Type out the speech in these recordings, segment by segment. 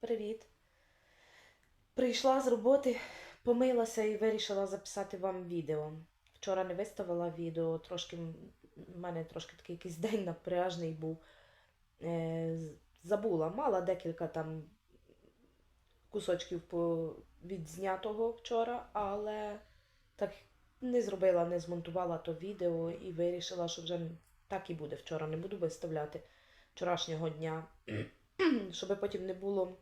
Привіт. Прийшла з роботи, помилася і вирішила записати вам відео. Вчора не виставила відео, трошки в мене трошки такий якийсь день напряжний був. Е, забула, мала декілька там кусочків по... відзнятого вчора, але так не зробила, не змонтувала то відео і вирішила, що вже так і буде. Вчора не буду виставляти вчорашнього дня, щоб потім не було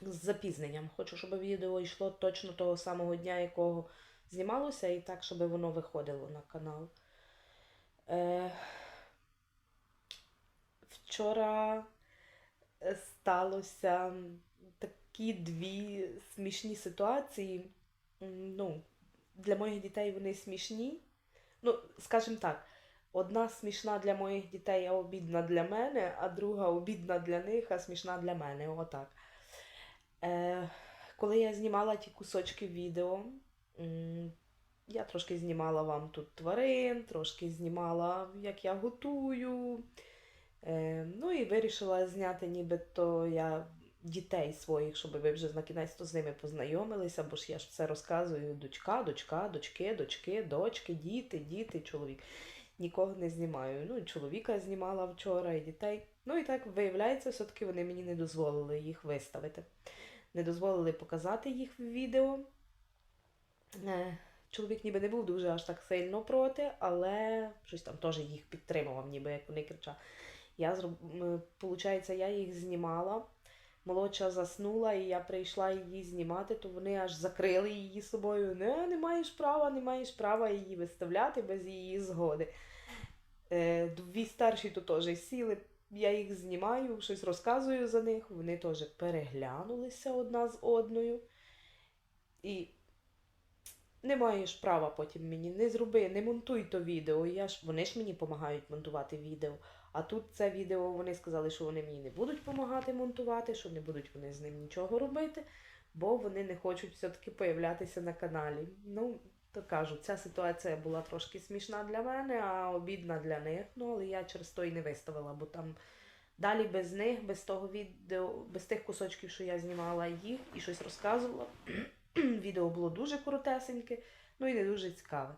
з запізненням. Хочу, щоб відео йшло точно того самого дня, якого знімалося, і так, щоб воно виходило на канал. Е, вчора е, сталося такі дві смішні ситуації. Ну, для моїх дітей вони смішні. Ну, скажімо так, одна смішна для моїх дітей, а обідна для мене, а друга обідна для них, а смішна для мене. Отак. Е, коли я знімала ті кусочки відео, я трошки знімала вам тут тварин, трошки знімала, як я готую. Е, ну і вирішила зняти нібито я дітей своїх, щоб ви вже на кінець з ними познайомилися, бо ж я ж все розказую: дочка, дочка, дочки, дочки, дочки, діти, діти, чоловік. Нікого не знімаю. Ну, і чоловіка знімала вчора, і дітей. Ну і так виявляється, все-таки вони мені не дозволили їх виставити. Не дозволили показати їх в відео. Е, Чоловік ніби не був дуже аж так сильно проти, але щось там теж їх підтримував, ніби як вони кричали. Я зроб... Получається, я їх знімала. Молодша заснула, і я прийшла її знімати, то вони аж закрили її собою. Не, не маєш права, не маєш права її виставляти без її згоди. Е, Дві старші то теж сіли, я їх знімаю, щось розказую за них. Вони теж переглянулися одна з одною. І не маєш права потім мені, не зроби, не монтуй то відео. Я ж, вони ж мені допомагають монтувати відео. А тут це відео вони сказали, що вони мені не будуть допомагати монтувати, що не будуть вони з ним нічого робити, бо вони не хочуть все-таки появлятися на каналі. Ну, то кажу, ця ситуація була трошки смішна для мене, а обідна для них. Ну, але я через то і не виставила, бо там далі без них, без того відео, без тих кусочків, що я знімала їх і щось розказувала. Відео було дуже коротесеньке, ну і не дуже цікаве.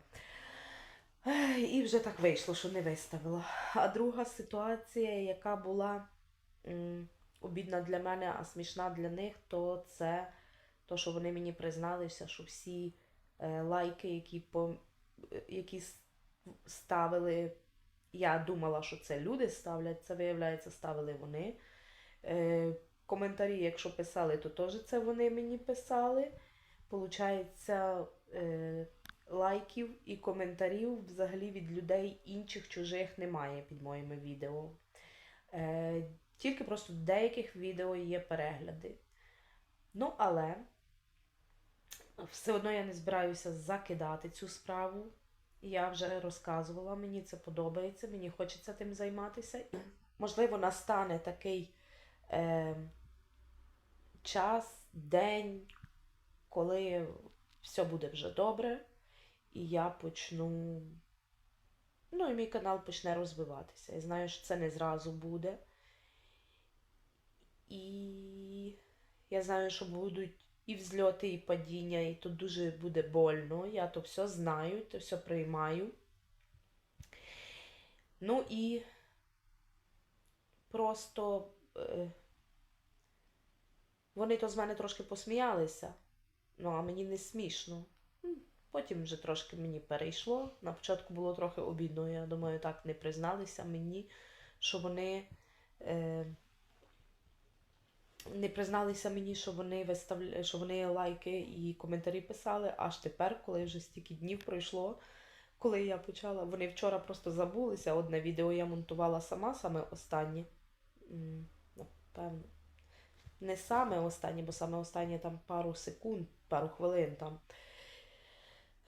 І вже так вийшло, що не виставила. А друга ситуація, яка була м, обідна для мене, а смішна для них, то це то, що вони мені призналися, що всі лайки, які, по, е, які ставили, я думала, що це люди ставлять, це виявляється, ставили вони. Е, коментарі, якщо писали, то теж це вони мені писали. Получається, е, лайків і коментарів взагалі від людей інших чужих немає під моїми відео. Е, тільки просто в деяких відео є перегляди. Ну, але все одно я не збираюся закидати цю справу. Я вже розказувала, мені це подобається, мені хочеться тим займатися. Можливо, настане такий е, час, день, коли все буде вже добре, і я почну. Ну, і мій канал почне розвиватися. Я знаю, що це не зразу буде. І я знаю, що будуть і взльоти, і падіння, і тут дуже буде больно. Я то все знаю, то все приймаю. Ну і просто е, вони то з мене трошки посміялися, ну а мені не смішно. Потім вже трошки мені перейшло. На початку було трохи обідно, я думаю, так не призналися мені, що вони. Е, не призналися мені, що вони виставля... що вони лайки і коментарі писали, аж тепер, коли вже стільки днів пройшло, коли я почала. Вони вчора просто забулися. Одне відео я монтувала сама, саме останнє. Напевно. Не саме останнє, бо саме останнє там пару секунд, пару хвилин там.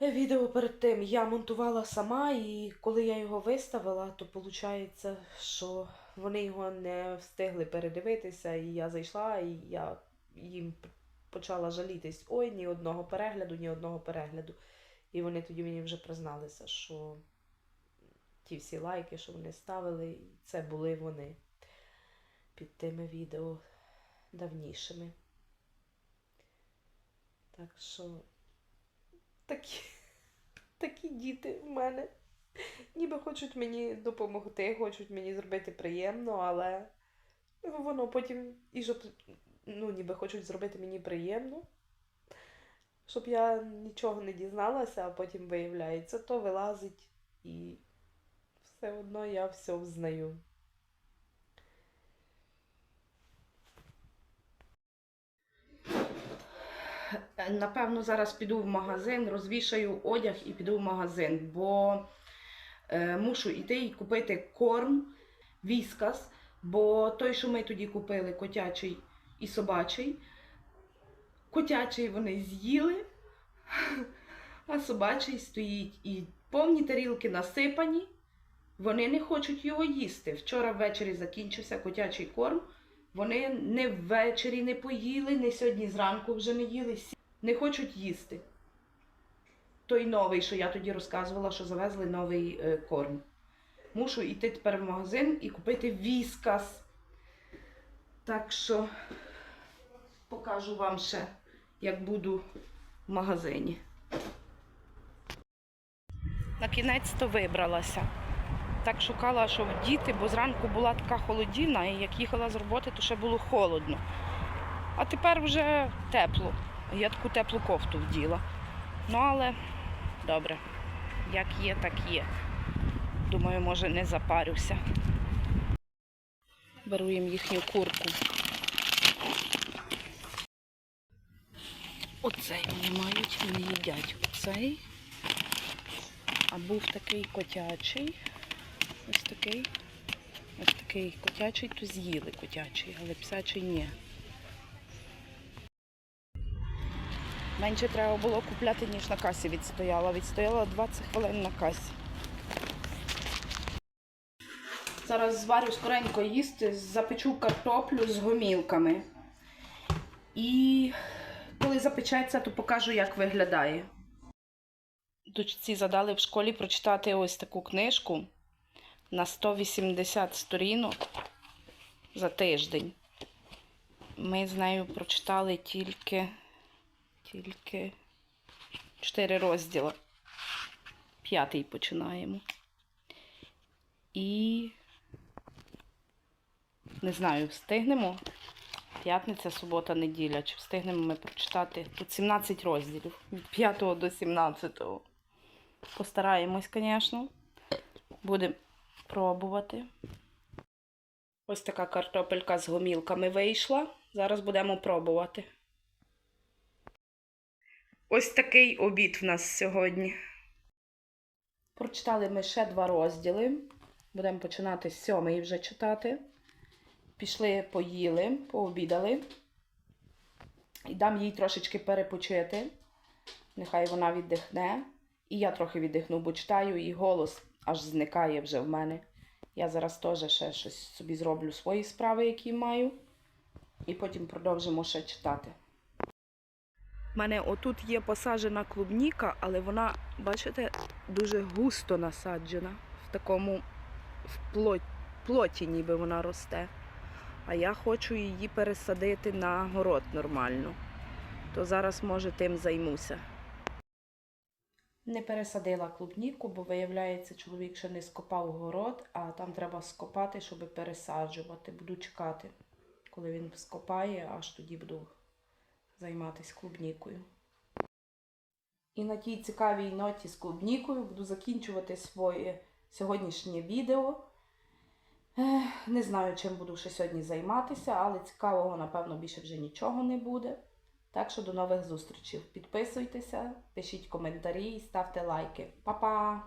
Відео перед тим я монтувала сама, і коли я його виставила, то виходить, що вони його не встигли передивитися, і я зайшла, і я їм почала жалітись. Ой, ні одного перегляду, ні одного перегляду. І вони тоді мені вже призналися, що ті всі лайки, що вони ставили, це були вони під тими відео. давнішими. Так що такі, такі діти в мене. Ніби хочуть мені допомогти, хочуть мені зробити приємно, але воно потім і щоб, ну, ніби хочуть зробити мені приємно, щоб я нічого не дізналася, а потім виявляється, то вилазить і все одно я все взнаю. Напевно, зараз піду в магазин, розвішаю одяг і піду в магазин, бо мушу йти і купити корм, віскас, бо той, що ми тоді купили, котячий і собачий, котячий вони з'їли, а собачий стоїть і повні тарілки насипані. Вони не хочуть його їсти. Вчора ввечері закінчився котячий корм. Вони не ввечері не поїли, не сьогодні зранку вже не їли. Не хочуть їсти. Той новий, що я тоді розказувала, що завезли новий е, корм. Мушу йти тепер в магазин і купити віскас. Так що покажу вам ще, як буду в магазині. На кінець то вибралася. Так шукала, що діти, бо зранку була така холодівна, і як їхала з роботи, то ще було холодно. А тепер вже тепло. Я таку теплу кофту вділа. Ну, але добре, як є, так є. Думаю, може не запарюся. Беру їм їхню курку. Оцей вони мають, вони їдять оцей. А був такий котячий. Ось такий. Ось такий котячий, то з'їли котячий, але псячий ні. Менше треба було купляти, ніж на касі відстояла. Відстояла 20 хвилин на касі. Зараз зварю скоренько їсти, запечу картоплю з гомілками. І коли запечеться, то покажу, як виглядає. Дочці задали в школі прочитати ось таку книжку на 180 сторінок за тиждень. Ми з нею прочитали тільки, тільки 4 розділи. П'ятий починаємо. І не знаю, встигнемо. П'ятниця, субота, неділя. Чи встигнемо ми прочитати? Тут 17 розділів від 5 до 17. Постараємось, звісно. Будемо пробувати. Ось така картопелька з гомілками вийшла. Зараз будемо пробувати. Ось такий обід в нас сьогодні. Прочитали ми ще два розділи. Будемо починати з сьомий вже читати. Пішли, поїли, пообідали. І дам їй трошечки перепочити. Нехай вона віддихне. І я трохи віддихну, бо читаю, і голос аж зникає вже в мене. Я зараз теж ще щось собі зроблю свої справи, які маю. І потім продовжимо ще читати. У мене отут є посаджена клубніка, але вона, бачите, дуже густо насаджена. В такому в плоті, плоті ніби вона росте. А я хочу її пересадити на город нормально. То зараз, може, тим займуся. Не пересадила клубніку, бо виявляється, чоловік ще не скопав город, а там треба скопати, щоб пересаджувати. Буду чекати, коли він скопає, аж тоді буду займатися клубнікою. І на тій цікавій ноті з клубнікою буду закінчувати своє сьогоднішнє відео. Не знаю, чим буду ще сьогодні займатися, але цікавого, напевно, більше вже нічого не буде. Так що до нових зустрічей. Підписуйтеся, пишіть коментарі і ставте лайки. Па-па!